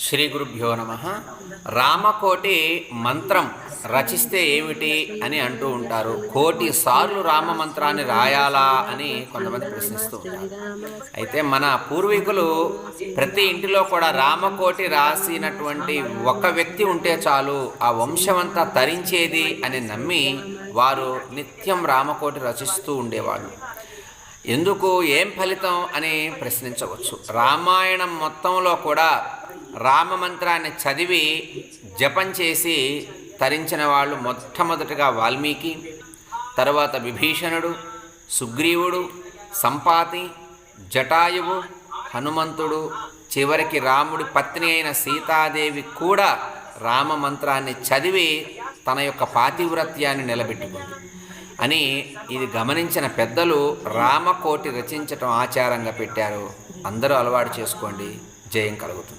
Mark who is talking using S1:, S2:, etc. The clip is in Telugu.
S1: శ్రీ గురుభ్యో నమ. రామకోటి మంత్రం రచిస్తే ఏమిటి అని అంటూ ఉంటారు. కోటి సార్లు రామ మంత్రాన్ని రాయాలా అని కొంతమంది ప్రశ్నిస్తూ ఉంటారు. అయితే మన పూర్వీకులు ప్రతి ఇంటిలో కూడా రామకోటి రాసినటువంటి ఒక వ్యక్తి ఉంటే చాలు ఆ వంశమంతా తరించేది అని నమ్మి వారు నిత్యం రామకోటి రచిస్తూ ఉండేవాళ్ళు. ఎందుకు ఏం ఫలితం అని ప్రశ్నించవచ్చు. రామాయణం మొత్తంలో కూడా రామ మంత్రాన్ని చదివి జపం చేసి తరించిన వాళ్ళు మొట్టమొదటిగా వాల్మీకి తర్వాత విభీషణుడు సుగ్రీవుడు సంపాతి జటాయువు హనుమంతుడు చివరికి రాముడి పత్ని అయిన సీతాదేవి కూడా రామ మంత్రాన్ని చదివి తన యొక్క పాతివ్రత్యాన్ని నిలబెట్టుకుంది. అని ఇది గమనించిన పెద్దలు రామకోటి రచించటం ఆచారంగా పెట్టారు. అందరూ అలవాటు చేసుకోండి. జయం కలుగుతుంది.